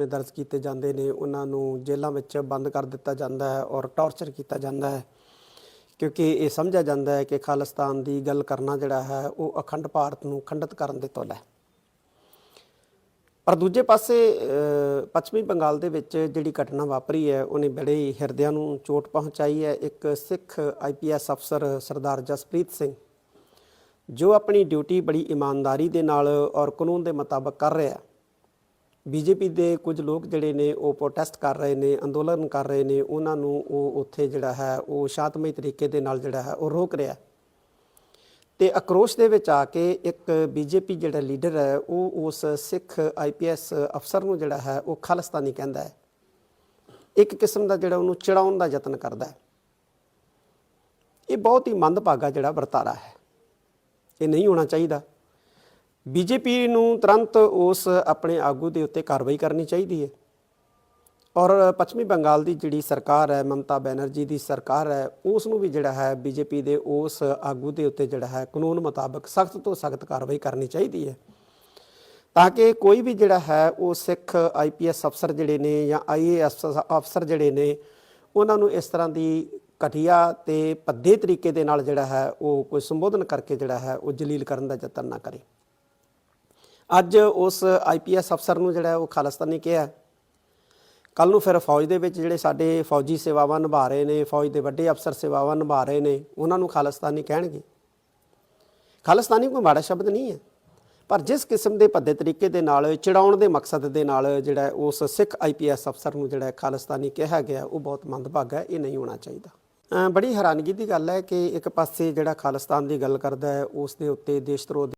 ਮੁਕੱਦਮੇ ਦਰਜ ਕੀਤੇ ਜਾਂਦੇ ਨੇ, ਉਹਨਾਂ ਨੂੰ ਜੇਲ੍ਹਾਂ ਵਿੱਚ ਬੰਦ ਕਰ ਦਿੱਤਾ ਜਾਂਦਾ ਹੈ ਔਰ ਟੌਰਚਰ ਕੀਤਾ ਜਾਂਦਾ ਹੈ। ਕਿਉਂਕਿ ਇਹ ਸਮਝਿਆ ਜਾਂਦਾ ਹੈ ਕਿ ਖਾਲਿਸਤਾਨ ਦੀ ਗੱਲ ਕਰਨਾ ਜਿਹੜਾ ਹੈ, ਉਹ ਅਖੰਡ ਭਾਰਤ ਨੂੰ ਖੰਡਿਤ ਕਰਨ ਦੇ ਤੁੱਲ ਹੈ। ਪਰ ਦੂਜੇ ਪਾਸੇ ਪੱਛਮੀ ਬੰਗਾਲ ਦੇ ਵਿੱਚ ਜਿਹੜੀ ਘਟਨਾ ਵਾਪਰੀ ਹੈ, ਉਹਨੇ ਬੜੇ ਹਿਰਦਿਆਂ ਨੂੰ ਚੋਟ ਪਹੁੰਚਾਈ ਹੈ। ਇੱਕ ਸਿੱਖ ਆਈਪੀਐਸ ਅਫਸਰ ਸਰਦਾਰ ਜਸਪ੍ਰੀਤ ਸਿੰਘ, ਜੋ ਆਪਣੀ ਡਿਊਟੀ ਬੜੀ ਇਮਾਨਦਾਰੀ ਦੇ ਨਾਲ ਔਰ ਕਾਨੂੰਨ ਦੇ ਮੁਤਾਬਕ ਕਰ ਰਿਹਾ ਹੈ। ਬੀਜੇਪੀ ਦੇ ਕੁਝ ਲੋਕ ਜਿਹੜੇ ਨੇ ਉਹ ਪ੍ਰੋਟੈਸਟ ਕਰ ਰਹੇ ਨੇ, ਅੰਦੋਲਨ ਕਰ ਰਹੇ ਨੇ, ਉਹਨਾਂ ਨੂੰ ਉਹ ਉੱਥੇ ਜਿਹੜਾ ਹੈ, ਉਹ ਸ਼ਾਂਤਮਈ ਤਰੀਕੇ ਦੇ ਨਾਲ ਜਿਹੜਾ ਹੈ, ਉਹ ਰੋਕ ਰਿਹਾ ਤੇ ਅਕਰੋਸ਼ ਦੇ ਵਿੱਚ ਆ ਕੇ ਇੱਕ ਬੀਜੇਪੀ ਜਿਹੜਾ ਲੀਡਰ ਹੈ, ਉਹ ਉਸ ਸਿੱਖ ਆਈਪੀਐਸ ਅਫਸਰ ਨੂੰ ਜਿਹੜਾ ਹੈ, ਉਹ ਖਾਲਿਸਤਾਨੀ ਕਹਿੰਦਾ ਹੈ। ਇੱਕ ਕਿਸਮ ਦਾ ਜਿਹੜਾ ਉਹਨੂੰ ਚੜਾਉਣ ਦਾ ਯਤਨ ਕਰਦਾ ਹੈ। ਇਹ ਬਹੁਤ ਹੀ ਮੰਦਭਾਗਾ ਜਿਹੜਾ ਵਰਤਾਰਾ ਹੈ। ਇਹ ਨਹੀਂ ਹੋਣਾ ਚਾਹੀਦਾ। ਬੀਜੇਪੀ ਨੂੰ ਤੁਰੰਤ ਉਸ ਆਪਣੇ ਆਗੂ ਦੇ ਉੱਤੇ ਕਾਰਵਾਈ ਕਰਨੀ ਚਾਹੀਦੀ ਹੈ। ਔਰ ਪੱਛਮੀ ਬੰਗਾਲ ਦੀ ਜਿਹੜੀ ਸਰਕਾਰ ਹੈ, ਮਮਤਾ ਬੈਨਰਜੀ ਦੀ ਸਰਕਾਰ ਹੈ ਉਸ ਨੂੰ ਵੀ ਜਿਹੜਾ ਹੈ ਬੀਜੇਪੀ ਦੇ ਉਸ ਆਗੂ ਦੇ ਉੱਤੇ ਜਿਹੜਾ ਹੈ ਕਾਨੂੰਨ ਮੁਤਾਬਕ ਸਖਤ ਤੋਂ ਸਖਤ ਕਾਰਵਾਈ ਕਰਨੀ ਚਾਹੀਦੀ ਹੈ। ਤਾਂ ਕਿ ਕੋਈ ਵੀ ਜਿਹੜਾ ਹੈ ਉਹ ਸਿੱਖ ਆਈਪੀਐਸ ਅਫਸਰ ਜਿਹੜੇ ਨੇ ਜਾਂ ਆਈਏਐਸ ਅਫਸਰ ਜਿਹੜੇ ਨੇ, ਉਹਨਾਂ ਨੂੰ ਇਸ ਤਰ੍ਹਾਂ ਦੀ ਘਟੀਆ ਤੇ ਭੱਦੇ ਤਰੀਕੇ ਦੇ ਨਾਲ ਜਿਹੜਾ ਹੈ ਉਹ ਕੋਈ ਸੰਬੋਧਨ ਕਰਕੇ ਜਿਹੜਾ ਹੈ ਉਹ ਜਲੀਲ ਕਰਨ ਦਾ ਯਤਨ ਨਾ ਕਰੇ। ਅੱਜ ਉਸ ਆਈਪੀਐਸ ਅਫਸਰ ਨੂੰ ਜਿਹੜਾ ਉਹ ਖਾਲਿਸਤਾਨੀ ਕਿਹਾ ਕੱਲ ਨੂੰ ਫਿਰ ਫੌਜ ਦੇ ਵਿੱਚ ਜਿਹੜੇ ਸਾਡੇ ਫੌਜੀ ਸੇਵਾਵਾਂ ਨਿਭਾ ਰਹੇ ਨੇ, ਫੌਜ ਦੇ ਵੱਡੇ ਅਫਸਰ ਸੇਵਾਵਾਂ ਨਿਭਾ ਰਹੇ ਨੇ, ਉਹਨਾਂ ਨੂੰ ਖਾਲਿਸਤਾਨੀ ਕਹਿਣਗੇ। ਖਾਲਿਸਤਾਨੀ ਕੋਈ ਮਾੜਾ ਸ਼ਬਦ ਨਹੀਂ ਹੈ। ਪਰ ਜਿਸ ਕਿਸਮ ਦੇ ਭੱਦੇ ਤਰੀਕੇ ਦੇ ਨਾਲ, ਚਿੜਾਉਣ ਦੇ ਮਕਸਦ ਦੇ ਨਾਲ ਜਿਹੜਾ ਉਸ ਸਿੱਖ ਆਈਪੀਐਸ ਅਫਸਰ ਨੂੰ ਜਿਹੜਾ ਹੈ ਖਾਲਿਸਤਾਨੀ ਕਿਹਾ ਗਿਆ, ਉਹ ਬਹੁਤ ਮੰਦਭਾਗਾ ਹੈ, ਇਹ ਨਹੀਂ ਹੋਣਾ ਚਾਹੀਦਾ। ਬੜੀ ਹੈਰਾਨਗੀ ਦੀ ਗੱਲ ਹੈ ਕਿ ਇੱਕ ਪਾਸੇ ਜਿਹੜਾ ਖਾਲਿਸਤਾਨ ਦੀ ਗੱਲ ਕਰਦਾ ਹੈ, ਉਸ ਦੇ ਉੱਤੇ ਦੇਸ਼ ਧਰੋਹ